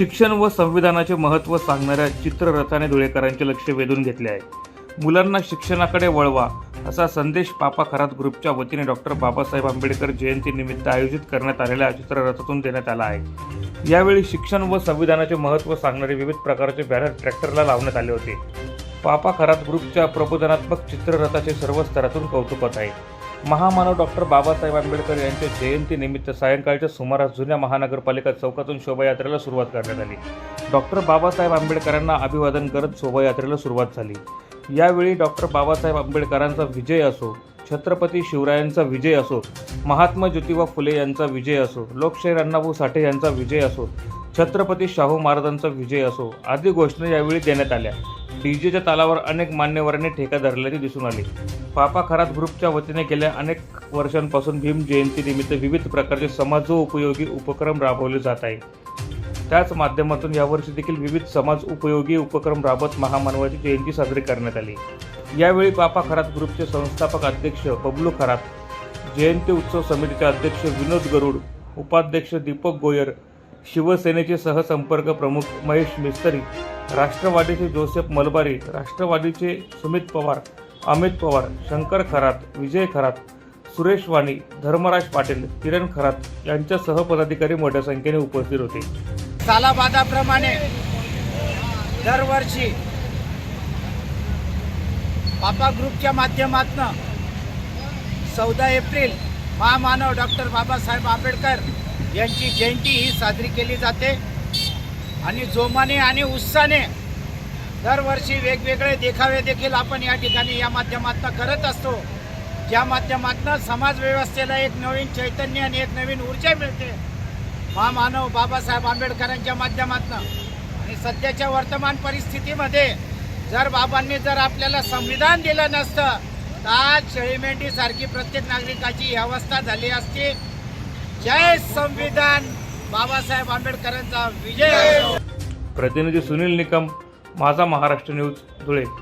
शिक्षण व संविधानाचे महत्त्व सांगणाऱ्या चित्ररथाने धुळेकरांचे लक्ष वेधून घेतले आहे. मुलांना शिक्षणाकडे वळवा असा संदेश पापा खरात ग्रुपच्या वतीने डॉक्टर बाबासाहेब आंबेडकर जयंतीनिमित्त आयोजित करण्यात आलेल्या चित्ररथातून देण्यात आला आहे. यावेळी शिक्षण व संविधानाचे महत्त्व सांगणारे विविध प्रकारचे बॅनर ट्रॅक्टरला लावण्यात आले होते. पापा खरात ग्रुपच्या प्रबोधनात्मक चित्ररथाचे सर्व स्तरातून कौतुक होत आहे. महामानव डॉक्टर बाबासाहेब आंबेडकर यांच्या जयंतीनिमित्त सायंकाळच्या सुमारास जुन्या महानगरपालिका चौकातून शोभायात्रेला सुरुवात करण्यात आली. डॉक्टर बाबासाहेब आंबेडकरांना अभिवादन करत शोभायात्रेला सुरुवात झाली. यावेळी डॉक्टर बाबासाहेब आंबेडकरांचा विजय असो छत्रपती शिवरायांचा विजय असो महात्मा ज्योतिबा फुले यांचा विजय असो लोकशाहीर अण्णाभाऊ साठे यांचा विजय असो छत्रपती शाहू महाराजांचा विजय असो आदी घोषणा यावेळी देण्यात आल्या. डीजेच्या तालावर अनेक मान्यवरांनी ठेका धरल्याचे दिसून आले. पापा खरात ग्रुपच्या वतीने गेल्या अनेक वर्षांपासून भीम जयंतीनिमित्त विविध प्रकारचे समाजोपयोगी उपक्रम राबवले जात आहे त्याच माध्यमातून यावर्षी देखील विविध समाज उपयोगी उपक्रम राबत महामानवाची जयंती साजरी करण्यात आली. यावेळी पापा खरात ग्रुपचे संस्थापक अध्यक्ष बबलू खरात जयंती उत्सव समितीचे अध्यक्ष विनोद गरुड उपाध्यक्ष दीपक गोयर शिवसेनेचे सहसंपर्क प्रमुख महेश मिस्त्री राष्ट्रवादीचे जोसेफ मलबारी राष्ट्रवादीचे सुमित पवार अमित पवार शंकर खरात विजय खरात सुरेश वाणी धर्मराज पाटील किरण खरात यांच्यासह पदाधिकारी मोठ्या संख्येने उपस्थित होते. सालाबादाप्रमाणे दरवर्षी पापा ग्रुपच्या माध्यमातून चौदा एप्रिल महामानव डॉक्टर बाबासाहेब आंबेडकर यांची जयंती ही साजरी केली जाते. आणि जोमाने आणि उत्साहाने दरवर्षी वेगवेगळे देखावे देखील आपण या ठिकाणी या माध्यमातून करत असतो. ज्या माध्यमातून समाजव्यवस्थेला एक नवीन चैतन्य आणि एक नवीन ऊर्जा मिळते महामानव बाबासाहेब आंबेडकरांच्या माध्यमातून. आणि सध्याच्या वर्तमान परिस्थितीमध्ये जर बाबांनी जर आपल्याला संविधान दिलं नसतं तर आज शेळीमेंढीसारखी प्रत्येक नागरिकाची ही अवस्था झाली असती. जय संविधान. बाबासाहेब आंबेडकरांचा विजय. प्रतिनिधी सुनील निकम माझा महाराष्ट्र न्यूज धुळे.